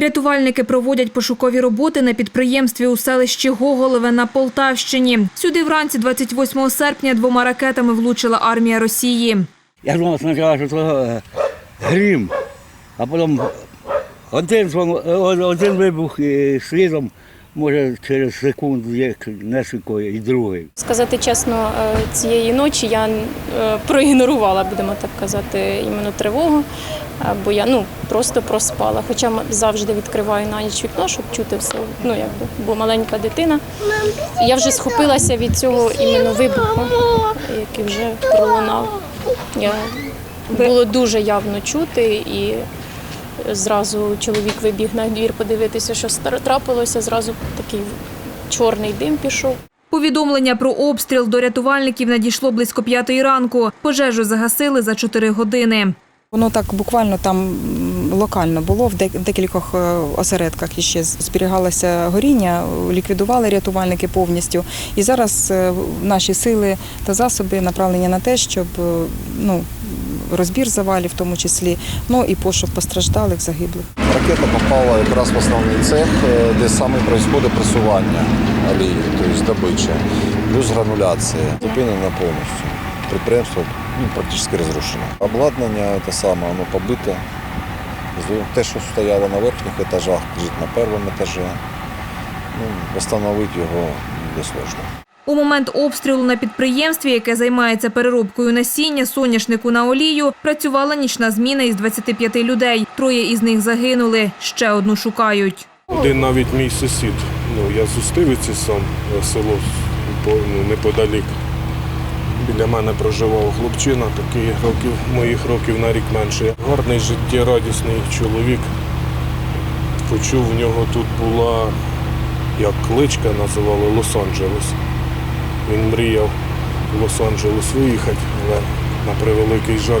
Рятувальники проводять пошукові роботи на підприємстві у селищі Гоголеве на Полтавщині. Сюди вранці 28 серпня двома ракетами влучила армія Росії. Я думав що це е, грім, а потім один, е, один вибух і слідом, може через секунду є нескільки і другий. Сказати чесно, е, цієї ночі я е, проігнорувала, будемо так казати, іменно тривогу, бо я ну просто проспала. Хоча завжди відкриваю на ніч вікно, щоб чути все. Ну якби бо маленька дитина. Я вже схопилася від цього іменно вибуху, який вже пролунав. Я було дуже явно чути і. Зразу чоловік вибіг на двір подивитися, що трапилося. Зразу такий чорний дим пішов. Повідомлення про обстріл до рятувальників надійшло близько п'ятої ранку. Пожежу загасили за чотири години. Воно так буквально там локально було в декількох е, осередках іще зберігалося горіння, ліквідували рятувальники повністю. І зараз е, наші сили та засоби направлені на те, щоб е, ну, розбір завалів в тому числі, ну і пошук постраждалих, загиблих. Ракета попала якраз в основний цех, е, де саме відбувається пресування олії, тобто добича, плюс грануляція. Зупинена повністю. Підприємство ну, практично розрушено. Обладнання те саме, воно побите. Те, що стояло на верхніх етажах, лежить на першому етажі. Ну, встановити його буде сложно. У момент обстрілу на підприємстві, яке займається переробкою насіння, соняшнику на олію, працювала нічна зміна із 25 людей. Троє із них загинули, ще одну шукають. Один навіть мій сусід. Ну, я з Устивиці сам, е, село неподалік. Біля мене проживав хлопчина, такий років, моїх років на рік менше. Гарний життєрадісний чоловік. Почув, в нього тут була, як кличка називали Лос-Анджелес. Він мріяв в Лос-Анджелес виїхати, але на превеликий жаль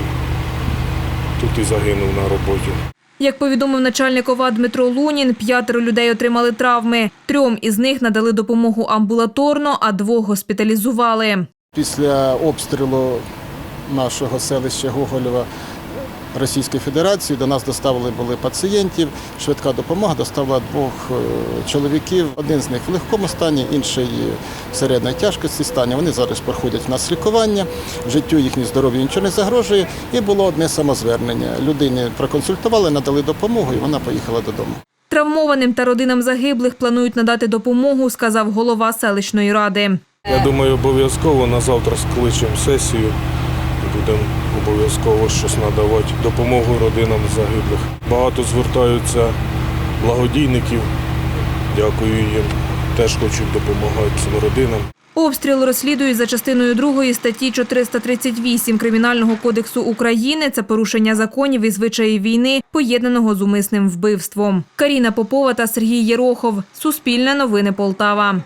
тут і загинув на роботі. Як повідомив начальник ОВА Дмитро Лунін, п'ятеро людей отримали травми. Трьом із них надали допомогу амбулаторно, а двох госпіталізували. Після обстрілу нашого селища Гоголєва Російської Федерації до нас доставили були пацієнтів. Швидка допомога доставила двох е, чоловіків. Один з них в легкому стані, інший в середньої тяжкості стані. Вони зараз проходять в нас лікування, життю їхнє здоров'ю нічого не загрожує. І було одне самозвернення. Людині проконсультували, надали допомогу, і вона поїхала додому. Травмованим та родинам загиблих планують надати допомогу, сказав голова селищної ради. Я думаю, обов'язково на завтра скличемо сесію будемо обов'язково щось надавати допомогу родинам загиблих. Багато звертаються благодійників. Дякую їм. Теж хочуть допомагати цим родинам. Обстріл розслідують за частиною 2 статті 438 Кримінального кодексу України. Це порушення законів і звичаїв війни, поєднаного з умисним вбивством. Каріна Попова та Сергій Єрохов. Суспільне новини Полтава.